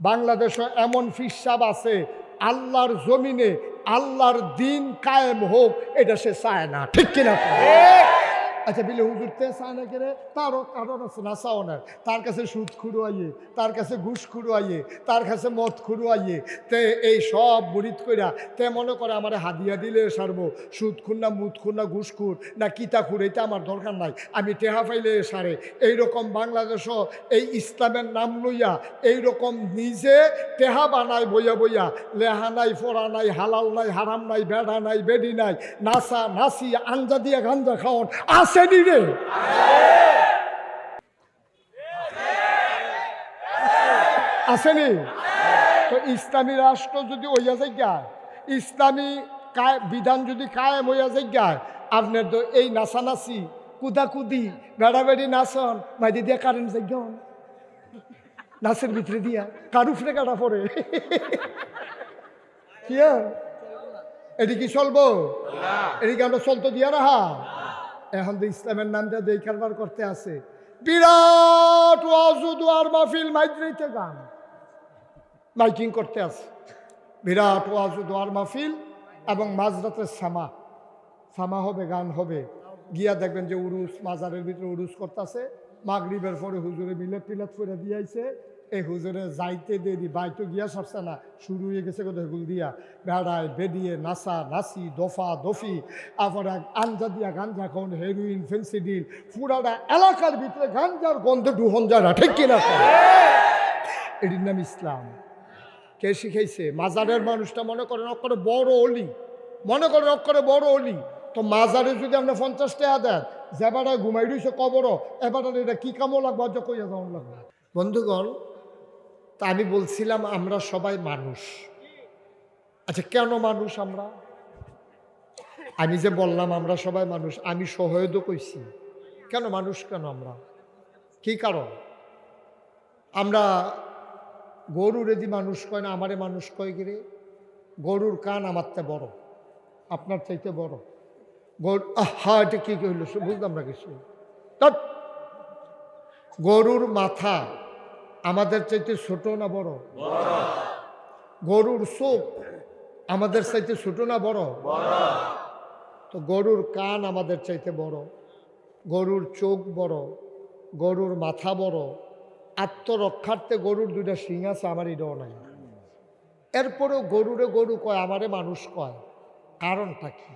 বাংলাদেশে এমন ফিসাব আছে, আল্লাহর জমিনে আল্লাহর দিন কায়েম হোক, এটা সে চায় না। ঠিক কিনা? আচ্ছা বিলে হুজুর তে চায় না কেরে তারও কারণ আছে না চাও না তার কাছে সুদ খুড়ুয়াইয়ে, তার কাছে ঘুষ খুড়ুয়াইয়ে, তার কাছে মদ খুড়ুয়াইয়ে, তে এই সব মুরিদ কইরা তে মনে করে আমার হাদিয়া দিলে সারবো। সুদ খুন না মুদ খুন না ঘুষ খুর না কিতা খুর এটা আমার দরকার নাই। আমি টেহা পাইলে সারে। এইরকম বাংলাদেশও এই ইসলামের নাম লইয়া এইরকম নিজে টেহা বানায়, বইয়া বইয়া। লেহা নাই, ফোড়া নাই, হালাল নাই, হারাম নাই বেড়া নাই, বেডি নাই, নাসা, নাসি, আঞ্জা দিয়া গাঞ্জা খাওয়ান আসেনি রে আসেনি? তো ইসলামী রাষ্ট্র যদি হইয়া যায় ইসলামী কায় বিধান যদি কায়েম হইয়া যায় আপনার তো এই নাচানাচি, কুদাকুদি, বেড়াবেড়ি নাচন, মাইদি দিয়া কারেন্ট যাইগন। নাচের ভিতরে দিয়া, কার উপরে কাটা পড়ে? কি এটি কি চলবো? এদিকে আমরা চলতো দিয়া রাহা? এখন তো ইসলামের নামটা দেই কারবার করতে আছে। বিরাট ওয়াজু দুয়ার মাহফিল মাইদ্রিতে গান। মাইকিং করতে আছে। বিরাট ওয়াজু দোয়ার মাহফিল এবং মাঝরাতের সামা। সামা হবে, গান হবে। গিয়া দেখবেন যে উরুস, মাজারের ভিতরে উরুস করতেছে। মাগরিবের পরে হুজুরে মিলাত টিলাত করে দিয়াইছে এই হুজুরে যাইতে দিয়ে দি বাইতো গিয়া সরছে না, শুরু হয়ে গেছে কোথায় হেগুল দিয়া। বেড়ায় বেডিয়ে নাসা, নাসি, দফা, দফি, আবার আঞ্জা দিয়া গাঞ্জা খাওন হেরোইন ফেন্সিডিল পুরাটা এলাকার ভিতরে গাঞ্জার গন্ধে ডুহন না, ঠিক কিনা? এটির নাম ইসলাম। কে শিখাইছে? মাজারের মানুষটা মনে করেন অক্ষরে বড় অলি। মনে করেন অক্ষরে বড় অলি। তো মাজারে যদি আপনি পঞ্চাশ টাকা দেন যেবারে ঘুমাই রয়েছে কবরও এবারে এটা কি কামও লাগবে? অজ কইয়া যাওয়ার লাগবে। বন্ধুগণ তা আমি বলছিলাম, আমরা সবাই মানুষ। আচ্ছা কেন মানুষ আমরা? আমি যে বললাম, আমরা সবাই মানুষ। আমি সহয়দও কইছি, কেন মানুষ কেন আমরা? কি কারণ? আমরা গরুর এদি মানুষ কয় না, আমারে মানুষ কয় গিরে গরুর কান আমার তে বড়, আপনার চাইতে বড়। গরু হা এটা কি কইল? বুঝলাম না কিছু। গরুর মাথা আমাদের চাইতে ছোট না বড়? গরুর চোখ আমাদের চাইতে ছোট না বড়? তো গরুর কান আমাদের চাইতে বড়। গরুর চোখ বড়, গরুর মাথা বড়। আত্মরক্ষার্থে গরুর দুইটা শিং আছে, আমার এটাও নাই। এরপরেও গরুরে গরু কয়, আমারে মানুষ কয়। কারণটা কি?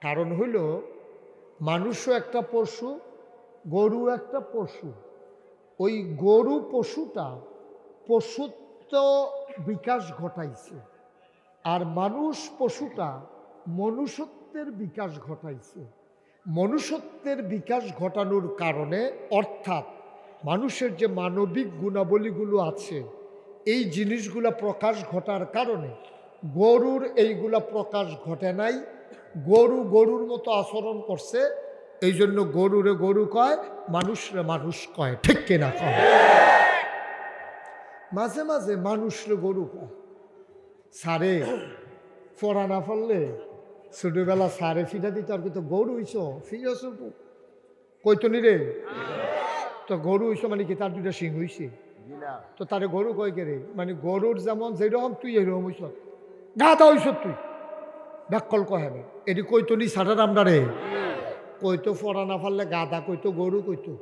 কারণ হইল, মানুষও একটা পশু গরু একটা পশু। ওই গরু পশুটা পশুত্ব বিকাশ ঘটাইছে। আর মানুষ পশুটা মনুষ্যত্বের বিকাশ ঘটাইছে। মনুষ্যত্বের বিকাশ ঘটানোর কারণে, অর্থাৎ মানুষের যে মানবিক গুণাবলীগুলো আছে, এই জিনিসগুলা প্রকাশ ঘটার কারণে গরুর এইগুলা প্রকাশ ঘটে নাই। গরু গরুর মতো আচরণ করছে এই জন্য গরুরে গরু কয়, মানুষরে মানুষ কয়। ঠিক কিনা? কয়। মাঝে মাঝে মানুষরে গরু কয়। সারে, ফোড়া না ফললে ছোটবেলা সারে ফিটা দিত, আর কিন্তু গরু হইছ ফিরেছ কইতনি রে? তো গরু হইছ মানে কি, তার দুটা সিং হইছে? তো তারে গরু কয় কে রে? মানে গরুর যেমন যেরকম, তুই এরকম হইছ। গাদা হইছ তুই। ব্যাকল কহে না এটি কইতনি সারার আমরা রে? কইতো ফোড়া না ফাললে গাদা কইতো, গরু কইতো।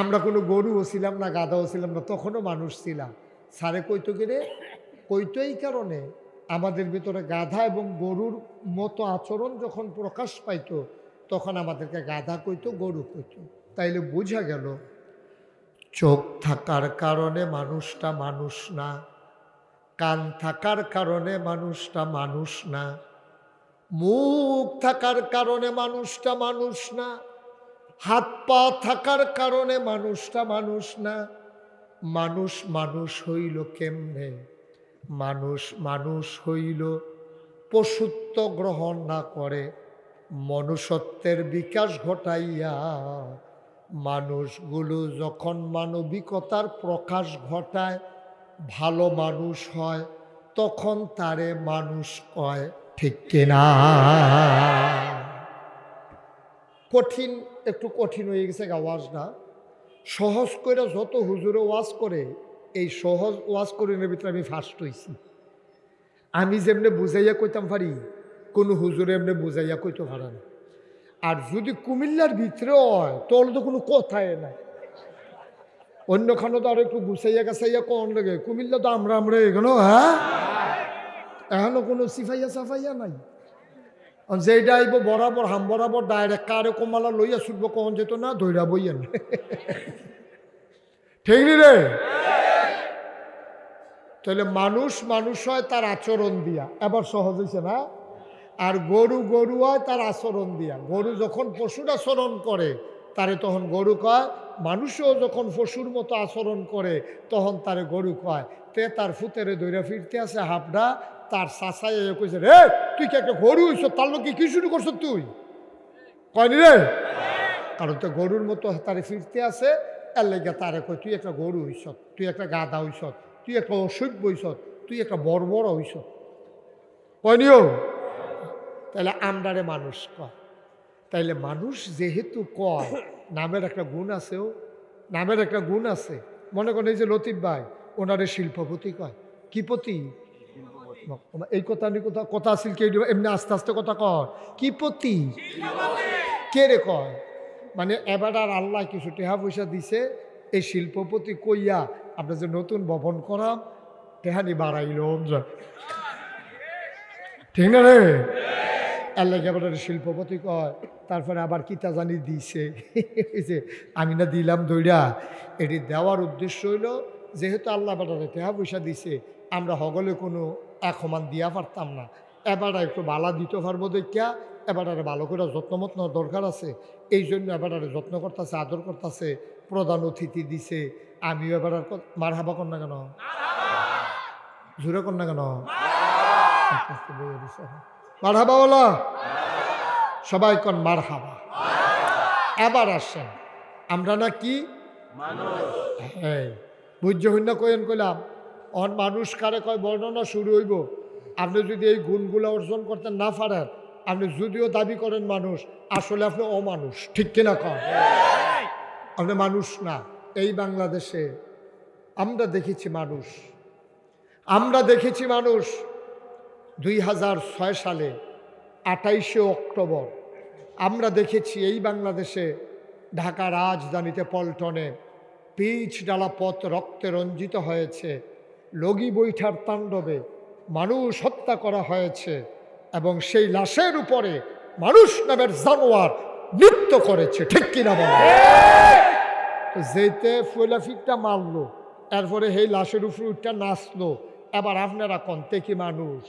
আমরা কোনো গরুও ছিলাম না গাদাও ছিলাম না, তখনও মানুষ ছিলাম। সারে কইতো কি রে? কইতো এই কারণে আমাদের ভিতরে গাধা এবং গরুর মতো আচরণ যখন প্রকাশ পাইতো, তখন আমাদেরকে গাধা কইতো, গরু কইতো। তাইলে বোঝা গেল, চোখ থাকার কারণে মানুষটা মানুষ না, কান থাকার কারণে মানুষটা মানুষ না। মুখ থাকার কারণে মানুষটা মানুষ না, হাত পা থাকার কারণে মানুষটা মানুষ না। মানুষ মানুষ হইল কেমনে? মানুষ মানুষ হইল পশুত্ব গ্রহণ না করে, মনুষ্যত্বের বিকাশ ঘটাইয়া মানুষগুলো যখন মানবিকতার প্রকাশ ঘটায়, ভালো মানুষ হয়, তখন তারে মানুষ কয় ঠিক কিনা কঠিন, একটু কঠিন হয়ে গেছে আওয়াজটা সহজ করে যত হুজুরে ওয়াজ করে, এই সহজ ওয়াজ করিনের ভিতরে আমি ফার্স্ট হয়েছি আমি যেমনে বুঝাইয়া কইতাম পারি, কোনো হুজুরে এমনি বুঝাইয়া কইতে পারে না। আর যদি কুমিল্লার ভিতরে হয়, তাহলে তো কোনো কথাই নাই। অন্যখানে তো আর একটু গুছাইয়া গাছাইয়া কন লাগে। কুমিল্লা তো আমরা আমরা এখানে হ্যাঁ? এখনও কোনো সিফাইয়া সাফাইয়া নাই। যেইটা আইব বরাবর, হাম বরাবর ডাইরেক্ট কারে কমালা লইয়া ছুটবো, কখন যেত না দৈরা বইয়েন। ঠিক রে? তাহলে মানুষ মানুষ হয় তার আচরণ দিয়া। এবার সহজ হয়েছে না? আর গরু গরু হয় তার আচরণ দিয়া। গরু যখন পশুর আচরণ করে, তারে তখন গরু কয়। মানুষও যখন পশুর মতো আচরণ করে, তখন তারে গরু কয়। তে তার ফুতেরে দৈরা ফিরতে আছে হাফডা তার চাচাই কইছে, রে, তুই কি একটা গরু হইছ? তার লোক কি শুরু করছ তুই? কয়নি রে? কারণ তো গরুর মতো তারে ফিরতে আছে, এর লেগে তারে কয়, তুই একটা গরু হইছ, তুই একটা গাদা হইছ, তুই একটা অসভ্য হইছ, তুই একটা বর্বর হইছ। কয়নিও তাহলে আমরারে মানুষ কয়। তাইলে মানুষ যেহেতু কয়, নামের একটা গুণ আছেও নামের একটা গুণ আছে। মনে করেন এই যে লতিফ ভাই, ওনারে শিল্পপতি কয়। কি পতি? এই কথা নি কথা কথা আছিল কে এমনি আস্তে আস্তে কথা কয় কি পতি কে রে কয় মানে এবার আর আল্লাহ কিছু টেহা পয়সা দিছে এই শিল্পপতি কইয়া আমরা যে নতুন ভবন করাম টেহানি বাড়াইল ঠিক না রে আল্লাহ আবার শিল্পপতি কয় তারপরে আবার কিতা জানি দিছে যে আমি না দিলাম দইরা এটি দেওয়ার উদ্দেশ্য হইল যেহেতু আল্লাহ বাটারে টেহা পয়সা দিছে আমরা হগলে কোনো এক সমান দিয়া পারতাম না। এবার একটু বালা দিতে পারব দেখিয়া এবার আর ভালো করে যত্ন মত্ন দরকার আছে। এই জন্য এবার আর যত্ন করতেছে আদর করতেছে প্রধান অতিথি দিছে। আমিও এবার আর মার হাবা কর না কেন? জোরে কর না কেন? মার হাবা বলা। সবাই কন মার হাবা এবার আসেন। আমরা না কি হ্যাঁ বুঝ্য হইন কয়েন কইলাম? অন মানুষ কারে কয়, বর্ণনা শুরু হইব। আপনি যদি এই গুণগুলো অর্জন করতে না পারেন, আপনি যদিও দাবি করেন মানুষ, আসলে আপনি অমানুষ। ঠিক কিনা কন? আপনি মানুষ না। এই বাংলাদেশে আমরা দেখেছি মানুষ। আমরা দেখেছি মানুষ দুই হাজার ছয় সালে আটাইশে অক্টোবর। আমরা দেখেছি এই বাংলাদেশে ঢাকা রাজধানীতে পল্টনে পিচ ডালা পথ রক্তে রঞ্জিত হয়েছে। লগি বৈঠার তাণ্ডবে মানুষ হত্যা করা হয়েছে এবং সেই লাশের উপরে মানুষ নামের জানোয়ার নৃত্য করেছে, ঠিক কিনা বলে? যেতে ফুলাফিকটা মারলো, এরপরে সেই লাশের উপরে উঠটা নাচলো। এবার আপনারা কন? কি মানুষ?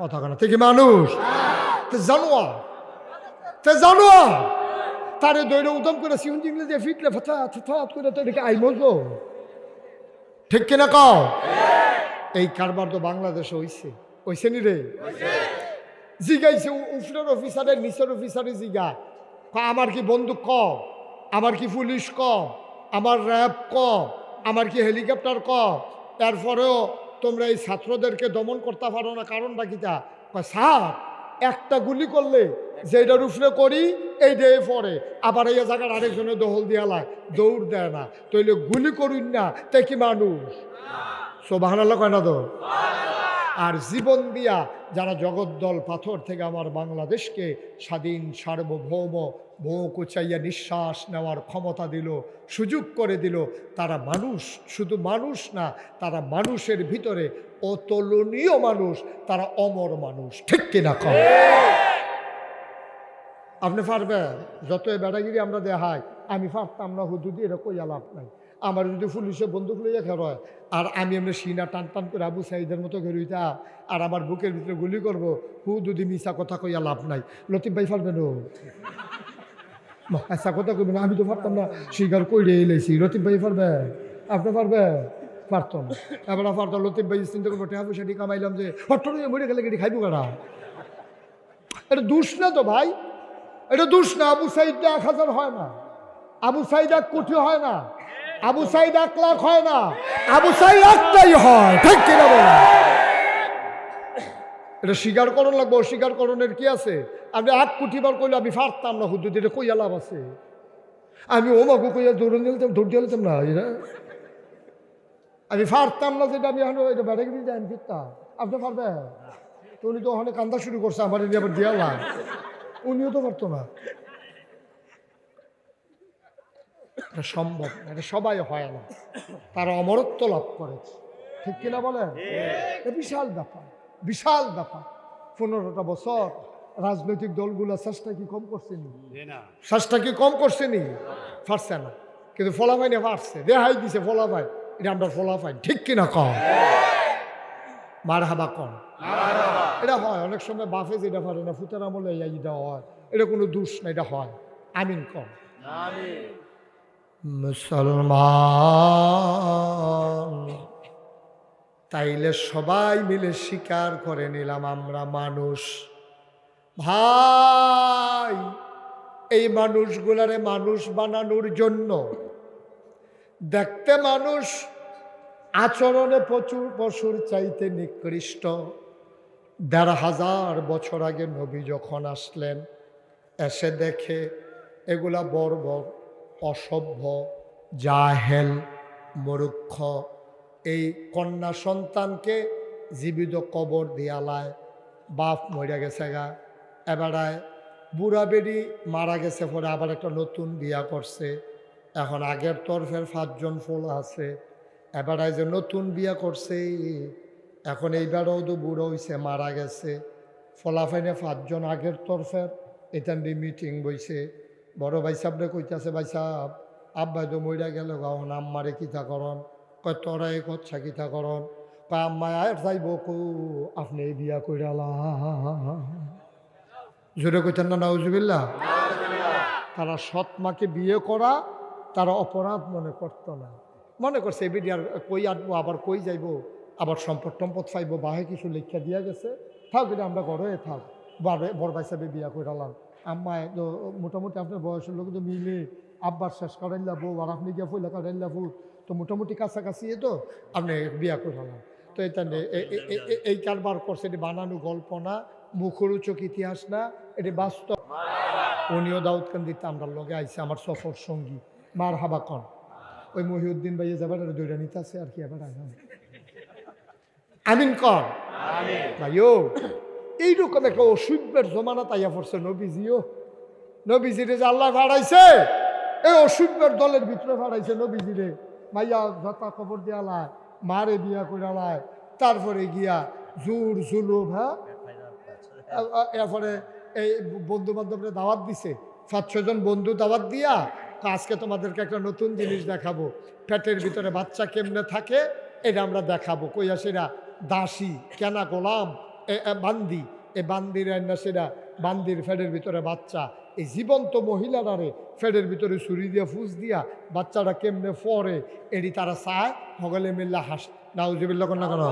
কথা কেন কি মানুষ? জানোয়ার। তো জানোয়ার। তারে দৈরে উদম করে সিউন জিংলে যে ফিটলে ফথাত করে তো এটাকে আইমজো। ঠিক কিনা কও? এই কারবার তো বাংলাদেশে হইছে। হইছে নি রে? জিগাইছে উফরের অফিসারে নিচের অফিসারে জিগা। আমার কি বন্দুক ক? আমার কি পুলিশ ক? আমার র্যাব ক? আমার কি হেলিকপ্টার ক? এরপরেও তোমরা এই ছাত্রদেরকে দমন করতে পারো না, কারণটা কিটা স্যার একটা গুলি করলে যেটার উপরে করি এই দিয়ে পড়ে। আবার এই জায়গার আরেকজনে দহল দিয়ালায় দৌড় দেয় না। তইলে গুলি করুন না তাই কি মানুষ? সোবাহান কয় না তো? আর জীবন দিয়া যারা জগদ্দল পাথর থেকে আমার বাংলাদেশকে স্বাধীন, সার্বভৌম বউ কুচাইয়া নিঃশ্বাস নেওয়ার ক্ষমতা দিল, সুযোগ করে দিল, তারা মানুষ, শুধু মানুষ না, তারা মানুষের ভিতরে অতুলনীয় মানুষ, তারা অমর মানুষ। ঠিক কিনা কম আপনি পারবেন যত বেড়াগিরি আমরা দেখাই, আমি পারতাম না হুদুদি এরকম লাভ নাই। আমার যদি পুলিশে বন্দুক লইয়া খেরোয় আর আমি এমনি সিনা টান টান করে আবু সাইদের মতো গেরুইতা আর আমার বুকের ভিতরে গুলি করব, হু দুদি মিশা কথা কইয়া লাভ নাই। লতিফ ভাই পারবেন ও? আচ্ছা কথা কইবেন, আমি তো পারতাম না। স্বীকার করে এলেছি লতিফ ভাই পারবে আপনি পারবে পারতাম এবার পারতাম লতিফ ভাই চিন্তা করব টাকা পয়সা দিয়ে কামাইলাম যে, হঠাৎ মরে গেলে গেটি খাইবো কারা? এটা দুষ না তো ভাই। এটা দুষ না, আবু সাইদ এক হাজার হয় না। আবু সাইদ এক কোটি হয় না। আবু সাইদ এক লাখ হয় না। আবু সাইদ একটাই হয়, ঠিক কিনা বলেন এটা স্বীকার করণ লাগবে অস্বীকার করণের কি আছে? আপনি এক কোটি বার করলে আমি পারতাম না হুদুদ এটা কইয়া লাভ আছে। আমি ও মাকু কইয়া দৌড়ন দিলাম দৌড় দিলাম না এরা আমি পারতাম না যেটা আমি এখন এটা বেড়ে গিয়ে যাই ফিরতাম আপনি পারবেন? তো উনি তো ওখানে কান্দা শুরু করছে আমার এনে আবার দিয়ালা উনিও তো পারতো না। এটা সম্ভব না এটা সবাই হয় না। তারা অমরত্ব লাভ করেছে ঠিক কিনা বলেন? এটা বিশাল ব্যাপার বিশাল ব্যাপার। পনেরোটা বছর রাজনৈতিক দলগুলো চেষ্টা কি কম করছেনি চেষ্টা কি কম করছেনি পারছে না। কিন্তু ফলাফাই না পারছে। রেহাই দিছে ফলাফাই এটা আমরা ফলাফাই ঠিক কিনা কম? মার হাবা কম। এটা হয়, অনেক সময় বাফে যেটা পারে না, ফুতার আমলে এটা হয়। এটা কোনো দোষ না, এটা হয়। আমিন কম। মুসলমান, তাইলে সবাই মিলে স্বীকার করে নিলাম আমরা মানুষ। ভাই, এই মানুষগুলারে মানুষ বানানোর জন্য দেখতে মানুষ, আচরণে প্রচুর পশুর চাইতে নিকৃষ্ট। দেড় হাজার বছর আগে নবী যখন আসলেন, এসে দেখে এগুলা বর্বর, অসভ্য, জাহেল মরুক্ষ এই কন্যা সন্তানকে জীবিত কবর দিয়ালায় বাপ মরে গেছে গা। এবারায় বুড়া বেড়ি মারা গেছে পরে আবার একটা নতুন বিয়া করছে। এখন আগের তরফের পাঁচজন ফুল আছে এবারায় যে নতুন বিয়া করছে, এখন এইবারও তো বুড়ো হইছে, মারা গেছে। ফলাফাইনে পাঁচজন আগের তরফের এটা মিটিং বইছে। বড় ভাই সাহেবরে কইতাছে, ভাই সাহেব আব্বাই তো মইরা গেল গাহন আম্মারে কিতা করন? কয় তোরাই কচ্ছা কিতা করন? কয় আম্মায় আর যাইব কু, আপনি এই বিয়া কইরালা জোরে কইতেন না নাউজুবিল্লা তারা সৎ মাকে বিয়ে করা তারা অপরাধ মনে করতো না। মনে করছে এ বিডিয়ার কই আনব, আবার কই যাইব? আবার সম্পদ টম্পদ পাইব বাহে কিছু লেখা দিয়া গেছে। থাক এটা আমরা ঘরে থাক। বারে, বড় ভাই সাহেব বিয়া কইরালাম আম্মায় তো মোটামুটি আপনার বয়সের লোক তো মিলে। আব্বার শেষ করাইলা বউ আর আপনি গিয়ে ফইলা করাইলা বউ তো মোটামুটি কাছাকাছি এ তো, আপনি বিয়া করালাম তো এটা এই কারবার করছে, এটি বানানো গল্প না, মুখরোচক ইতিহাস না, এটি বাস্তব। উনিও দাউদকান্দিতে আমরা লগে আইসে আমার সফর সঙ্গী। মার হাবা কন। ওই মহিউদ্দিন ভাইয়ে যাবার আর দৈরা নিতে আছে আর কি আইন আমিন কর ভাইও এইরকম একটা অসুভ্যের জমানা তাইয়া পড়ছে নবীজিও। নবীজিরে যে আল্লাহ ভাড়াইছে এই অসুভ্যের দলের ভিতরে ভাড়াইছে নবীজিরে। মাইয়া যথা খবর দেয়ালায় মারে বিয়া করালায় তারপরে গিয়া জোর জুলুম হ্যাঁ? এরপরে এই বন্ধু বান্ধবরা দাওয়াত দিছে। সাত ছজন বন্ধু দাওয়াত দিয়া তো আজকে তোমাদেরকে একটা নতুন জিনিস দেখাবো। পেটের ভিতরে বাচ্চা কেমনে থাকে, এটা আমরা দেখাবো। কইয়া সেরা দাসী, কেনা গোলাম বান্দি। এ বান্দির রান্না সেরা বান্দির ফেডের ভিতরে বাচ্চা। এই জীবন্ত মহিলারারে ফেডের ভিতরে ছুরি দিয়া, ফুস দিয়া বাচ্চাটা কেমনে ফরে, এটি তারা চায়। হগলে মিল্লা হাস নাউজিবিল্লা কন্যা কেন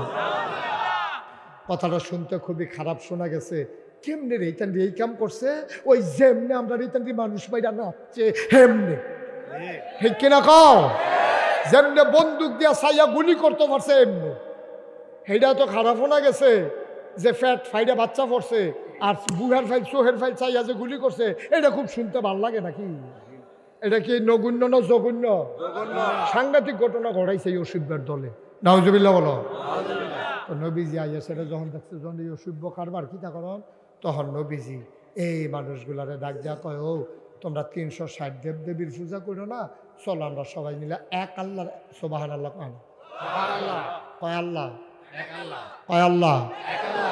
কথাটা শুনতে খুবই খারাপ শোনা গেছে। কেমনে রে? ইতান্ডি এই কাম করছে? ওই যেমনে আমরা ইতান্ডি মানুষ বাইরা নাচছে, হেমনে। ঠিক কিনা কও? যেমনে বন্দুক দিয়া সাইয়া গুলি করতে পারছে, এমনি। সেইটা তো খারাপ শোনা গেছে যে ফ্যাট ফাইডে বাচ্চা পড়ছে আর বুহের ফাইল, সোহের ফাইল চাইয়া যে গুলি করছে, এটা খুব শুনতে ভালো লাগে নাকি? এটা কি নগুণ্য না জঘন্য? সাংঘাতিক ঘটনা ঘটাইছে এই অসুব্যের দলে। নাউজুবিল্লা বলো। তো নবীজি আইয়া সেটা যখন দেখছে যখন এই অসভ্য কারবার কিতা করন? তখন নবীজি এই মানুষগুলারে ডাক যা কয় ও তোমরা তিনশো ষাট দেব দেবীর পূজা করো না? চলো আমরা সবাই মিলে এক আল্লাহ সোবাহান আল্লাহ কান কয় আল্লাহ? কয় আল্লাহ?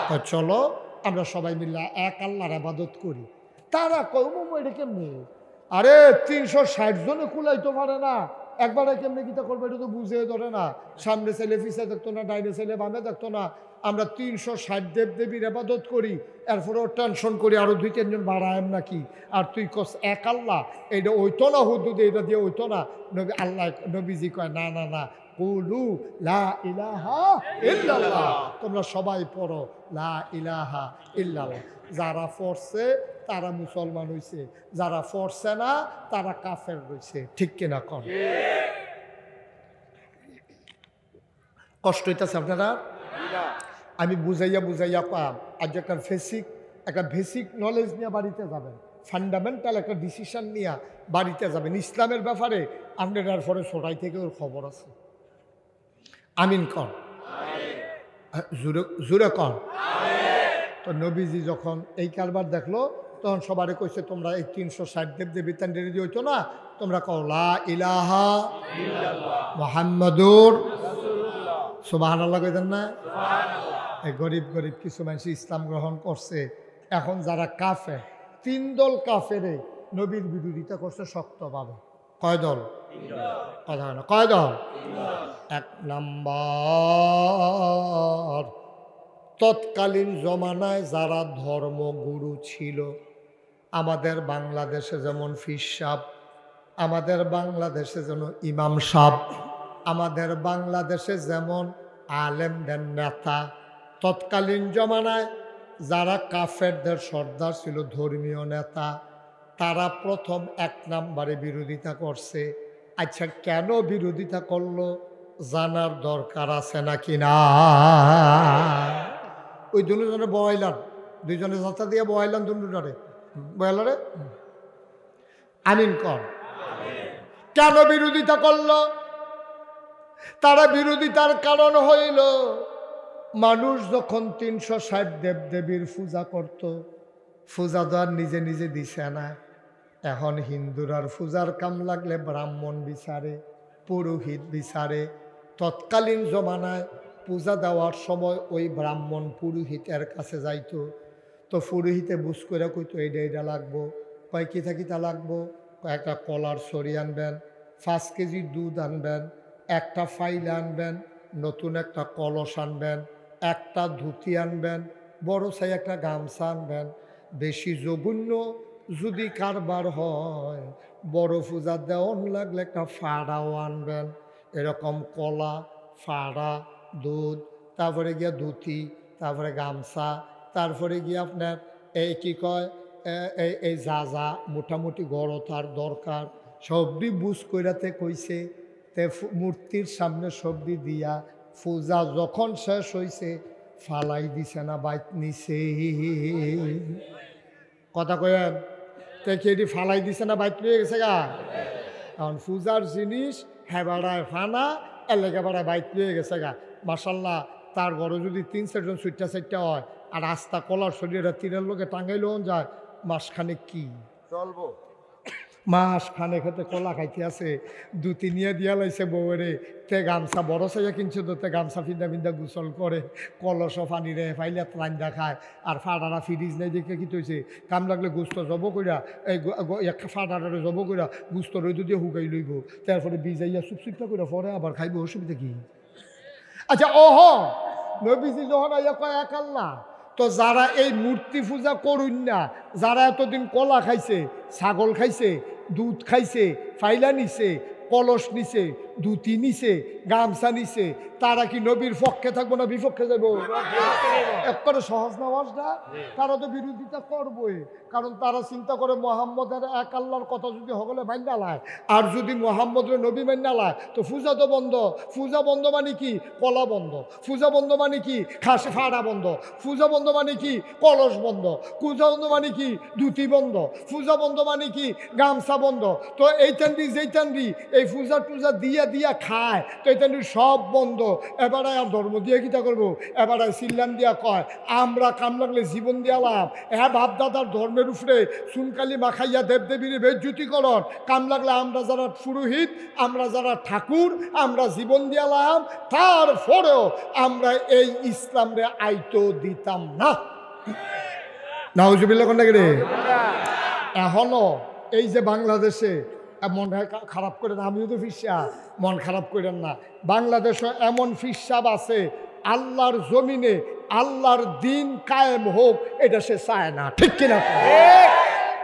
কয় চলো আমরা সবাই মিলে এক আল্লাহর আবাদত করি। তারা কয় এটা কেমনি? আরে তিনশো ষাট জনে কুলাইতে পারে না। একবারে কেমনি কিতা করবে এটা তো বুঝে ধরে না। সামনে ছেলে ফিসে দেখতো না, ডাইনে ছেলে বামে দেখতো না। আমরা তিনশো ষাট দেব দেবীর আবাদত করি, এরপরেও টেনশন করি, আরও দুই তিনজন বাড়ায়েম নাকি? আর তুই কস, এক আল্লাহ? এটা ওইতো না হুদুদে এটা দিয়ে ওইতো না। নবী, আল্লাহ নবীজি কয়, না না না, কুলু লা ইলাহা ইল্লাল্লাহ। তোমরা সবাই পড়ো, লা ইলাহা ইল্লাল্লাহ। যারা পড়ছে তারা মুসলমান হইছে। যারা পড়ছে না, তারা কাফের রয়েছে ঠিক কিনা কন? কষ্ট হইতেছে আপনারা? আমি বুঝাইয়া বুঝাইয়া পাম, আজ একটা বেসিক একটা বেসিক নলেজ নিয়ে বাড়িতে যাবেন। ফান্ডামেন্টাল একটা ডিসিশন নিয়ে বাড়িতে যাবেন। ইসলামের ব্যাপারে আপনার পরে ছোটাই থেকে ওর খবর আছে। আমিন কর জুরে জুরে কর তো নবীজি যখন এই কারবার দেখল তখন সবারে কইছে তোমরা এই তিনশো ষাট দেব দেবী তান্ডেরি হইতো না তোমরা কও লা ইলাহা মোহাম্মদুর সুবাহান আল্লাহ কইতেন না? এই গরিব গরিব কিছু মানুষ ইসলাম গ্রহণ করছে। এখন যারা কাফে তিন দল কাফেরে নবীর বিরোধিতা করছে শক্তভাবে। কয় দল? কথা না। কয় দল। এক নাম্বার। তৎকালীন জমানায় যারা ধর্মগুরু ছিল আমাদের বাংলাদেশে যেমন ফিস সাপ, আমাদের বাংলাদেশে যেন ইমাম সাপ, আমাদের বাংলাদেশে যেমন আলেমদের নেতা, তৎকালীন জমানায় যারা কাফেরদের সর্দার ছিল, ধর্মীয় নেতা, তারা প্রথম এক নাম্বারে বিরোধিতা করছে। আচ্ছা কেন বিরোধিতা করল জানার দরকার আছে নাকি না? ওই দুজনে বয়াইলাম দুইজনে যাত্রা দিয়ে বয়াইলাম দুজনে। আমিন কর কেন বিরোধিতা করল? তারা বিরোধিতার কারণ হইল, মানুষ যখন তিনশো ষাট দেব দেবীর পূজা করত, পূজা তো নিজে নিজে দিছে না। এখন হিন্দুরার পূজার কাম লাগলে ব্রাহ্মণ বিচারে, পুরোহিত বিচারে। তৎকালীন জমানায় পূজা দেওয়ার সময় ওই ব্রাহ্মণ পুরোহিতের কাছে যাইতো তো পুরোহিতে বুঝ করে কইতো এইটা এইটা লাগবো। কয় কিতা কিতা লাগবো? কয়েকটা কলার সরি আনবেন, পাঁচ কেজি দুধ আনবেন, একটা ফাইল আনবেন, নতুন একটা কলস আনবেন, একটা ধুতি আনবেন, বড় সাই একটা গামছা আনবেন। বেশি জঘন্য যদি কারবার হয়, বড় পূজা দেওয়ান লাগলে একটা ফাড়াও আনবেন। এরকম কলা, ফাড়া, দুধ, তারপরে গিয়া ধুতি, তারপরে গামছা তারপরে গিয়ে আপনার এই কি কয় এই যা যা মোটামুটি গড় তার দরকার সবটি বুঝ কইরাতে কইছে। তে মূর্তির সামনে সবজি দিয়া পূজা যখন শেষ হইছে, ফালাই দিছে না বাইক নিছে। কথা কয়েন তে কি এটি ফালাই দিছে না বাইক নিয়ে গেছে গা? কারণ পূজার জিনিস হেবাড়ায় ফানা এলাকা বাড়ায় বাইক নিয়ে গেছে গা। মাসাল্লাহ তার ঘরে যদি তিন চারজন সুইটটা চারটা হয় আর রাস্তা কলার শরীরে তীরের লোকে টাঙ্গাইলেও যায় মাসখানে কি? চলবো। মাস খানে খেতে কলা খাইতে আছে দুতি নিয়ে দিয়া লাইছে বউরে তে গামছা বড় সাইয়া কিনছে তো তে গামছা ফিন্দা ফিন্দা গোসল করে কলস পানি রে ফাইলে রান্দা খায় আর ফাটারা ফ্রিজ নাই দেখে কি তৈছে? কাম লাগলে গুস্ত জব কইরা এই ফাটারে জব কইরা গুস্ত রইদ দিয়ে হুগাই লইব তারপরে বিজাইয়া চুপচুপটা করে পরে আবার খাইব অসুবিধা কি? আচ্ছা ওহ নবীজি যখন আইয়া কয় এক আল্লাহ তো যারা এই মূর্তি পূজা করুন না, যারা এতদিন কলা খাইছে, ছাগল খাইছে, দুধ খাইছে, ফাইলা নিছে, কলস নিছে ধুতি নিছে, গামছা নিছে, তারা কি নবীর পক্ষে থাকব না বিপক্ষে যাব একবারে সহজ নামাজ না? তারা তো বিরোধিতা করবই, কারণ তারা চিন্তা করে মোহাম্মদের এক আল্লাহর কথা যদি হগলে মান্যা লায় আর যদি মোহাম্মদের নবী মান্যা লায় তো পূজা তো বন্ধ। পূজা বন্ধ মানে কি? কলা বন্ধ। পূজা বন্ধ মানে কি? খাস ফাড়া বন্ধ। পূজা বন্ধ মানে কি? কলস বন্ধ। পূজা বন্ধ মানে কি? ধুতি বন্ধ। পূজা বন্ধ মানে কি? গামছা বন্ধ। তো এই টান্ডি যেই টান্ডি এই পূজা টুজা দিয়া দিয়া খায়, তো টান্ডি সব বন্ধ। এবারে আর ধর্ম দিয়ে কিতা করব? এবারে সিল্লাম দিয়া কয়, আমরা কাম লাগলে জীবন দিয়ালাম হ্যাঁ বাপদাদার ধর্মের উপরে চুনকালি মাখাইয়া দেবদেবীর বেজ্যুতিকরণ। কাম লাগলে আমরা যারা পুরোহিত, আমরা যারা ঠাকুর, আমরা জীবন দিয়ালাম তারপরেও আমরা এই ইসলামরে আইতো দিতাম না। নাউজুবিল্লা কোন রে? এখনও এই যে বাংলাদেশে মন খারাপ করেন আমি তো ফিসা মন খারাপ করেন না। বাংলাদেশে এমন ফিসাব আছে, আল্লাহর জমিনে আল্লাহর দিন কায়েম হোক, এটা সে চায় না। ঠিক কিনা?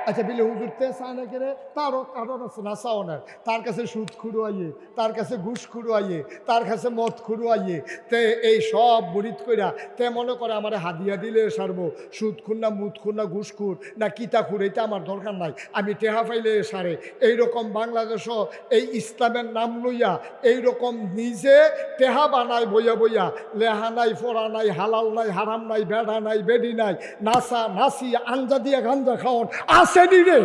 আচ্ছা বিলে হুজুর তে চায় না কেরে তারও কারণ আছে না তার কাছে সুদ খুড়ুয়াইয়ে, তার কাছে ঘুষ খুড়ুয়াইয়ে, তার কাছে মদ খুড়ুয়াইয়ে, তে এই সব মুরিদ কইরা, তে মনে করে আমার হাদিয়া দিলে সারবো। সুদ খুর না মুদ খুর না ঘুষ খুর না কিতা খুর এটা আমার দরকার নাই। আমি টেহা পাইলে সারে। এইরকম বাংলাদেশও এই ইসলামের নাম লইয়া, এইরকম নিজে টেহা বানায় বইয়া বইয়া, লেহা নাই, ফোড়া নাই, হালাল নাই, হারাম নাই, বেড়া নাই, বেডি নাই, নাসা, নাসি, আঞ্জা দিয়া গাঞ্জা খাওয়ান আসেনি রে।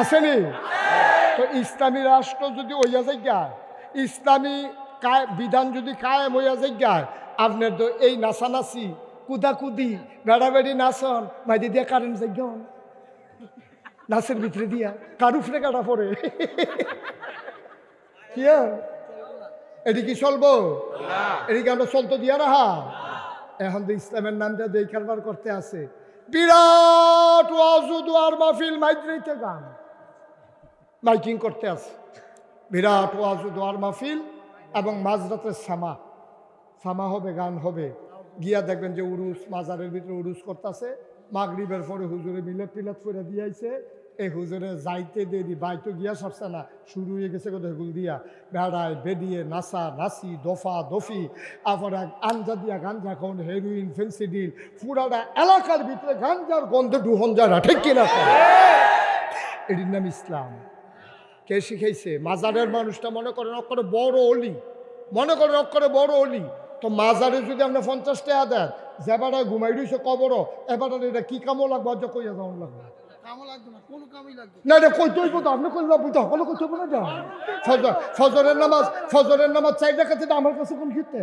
আসেনি। তো ইসলামী রাষ্ট্র যদি ওইয়া যায় ইসলামী বিধান যদি কায়েম হইয়া যায় আপনার তো এই নাচানাচি, কুদাকুদি, বেড়াবেড়ি নাচন, মাইদি দিয়া কারেন্ট যাইগন নাচের ভিতরে দিয়া, কার উপরে কাটা পড়ে? কি? এটি কি চলবো? এদিকে আমরা চলতো দিয়া রাহা? এখন তো ইসলামের নাম দিয়ে এই কারবার করতে আছে। বিরাট ওয়াজু দুয়ার মাহফিল মাইদ্রিতে গান। মাইকিং করতে আছে। বিরাট ওয়াজু দোয়ার মাহফিল এবং মাঝরাতের সামা। সামা হবে গান হবে। গিয়া দেখবেন যে উরুস মাজারের ভিতরে উরুস করতেছে। মাগরিবের পরে হুজুরে মিলাত টিলাত করে দিয়াইছে এই হুজুরে যাইতে দিয়ে দি বাইতো গিয়া সরছে না, শুরু হয়ে গেছে কোথায় হেগুল দিয়া। বেড়ায়, বেদিয়ে নাচা নাচি দফা, দফি, আবার আঞ্জা দিয়া গাঞ্জা খাওন হেরোইন ফেন্সিডিল পুরাটা এলাকার ভিতরে গাঞ্জার গন্ধে ডুহন না, ঠিক কিনা? এটির নাম ইসলাম। কে শিখাইছে? মাজারের মানুষটা মনে করেন অক্ষরে বড় অলি, মনে করেন অক্ষরে বড় অলি। তো মাজারে যদি আপনি পঞ্চাশ টাকা দেন যেবারে ঘুমাই রয়েছে কবর এবারে এটা কি কামও লাগবে? অজ কইয়া যাওয়ার লাগবে। না হইব তো? নামাজ ফজরের নামাজ চাই দেখাতে আমার কাছে কোন ক্ষেত্রে